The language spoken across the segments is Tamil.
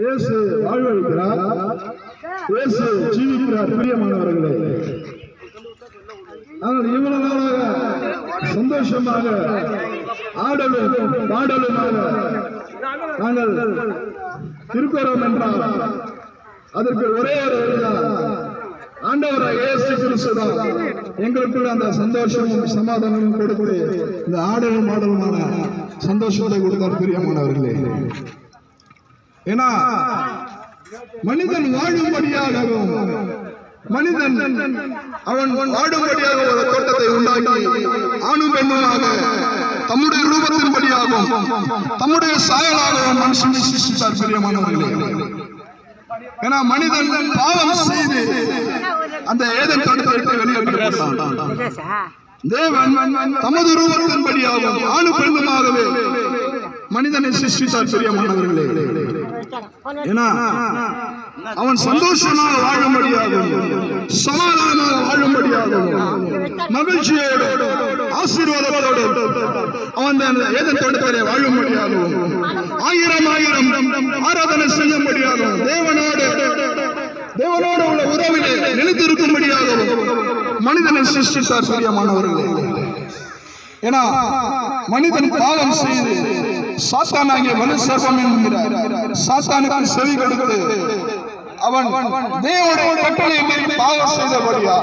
இயேசு வாழ்வழிக்கிறார் இயேசு ஜீவிக்கிறார் பிரியமானவர்களே. நாங்கள் இவ்வளவு நாளாக சந்தோஷமாக ஆடலும் பாடலுமாக நாங்கள் இருக்கிறோம் என்றால் அதற்கு ஒரே ஒரு வழிதான். ஆண்டவராக இயேசு கிறிஸ்துதான் எங்களுக்குள்ள அந்த சந்தோஷமும் சமாதானமும் கொடுத்து இந்த ஆடலும் பாடலுமான சந்தோஷத்தை கொடுத்தார் பிரியமானவர்களே. ஏன்னா மனிதன் வாழும்படியாகவும் மனிதன் அவன் வாழும்படியாக ஒரு தோட்டத்தை உண்டாக்கி ஆணும் பெண்ணுமாக தம்முடைய ரூபத்தின்படியாகவும் தம்முடைய சாயலாகவும் மனுஷன் சிருஷ்டித்தார் பிரியமானவர்களே. ஏன்னா மனிதன் பாவம் செய்து அந்த ஏதன் தோட்டத்தை விட்டு வெளியேற்றப்பட்டான் தேவன் தமது ரூபத்தின்படியாகவும் ஆணு பெண்ணுமாகவே மனிதனை சிருஷ்டித்தார் பிரியமானவர்களே. அவன் சந்தோஷமாக வாழும்படியாகவும் சமாதானமாக வாழும்படியாகவும் மகிழ்ச்சியோடு ஆசீர்வாதத்தோடு அவன் அந்த ஏதன் வாழ முடியாது. ஆயிரம் ஆயிரம் ஆராதனை செய்ய முடியாது. தேவனோடு தேவனோடு உள்ள உறவிலே நிலைத்திருக்கும்படியாகவும் மனிதனை சிருஷ்டித்தார் பிரியமானவர்களே. ஏன்னா மனிதன் பாவம் செய்து சாத்தானாகிய வலு சர்வம் என்கிற சாத்தானுக்கு செவி கொடுத்து அவன் தேவனுடைய கட்டளை மீறி பாவம் செய்தபடியா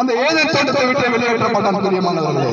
அந்த ஏதன் தோட்டத்தை விட்டு வெளியேற்றப்பட்டான் பிரியமானவர்களே.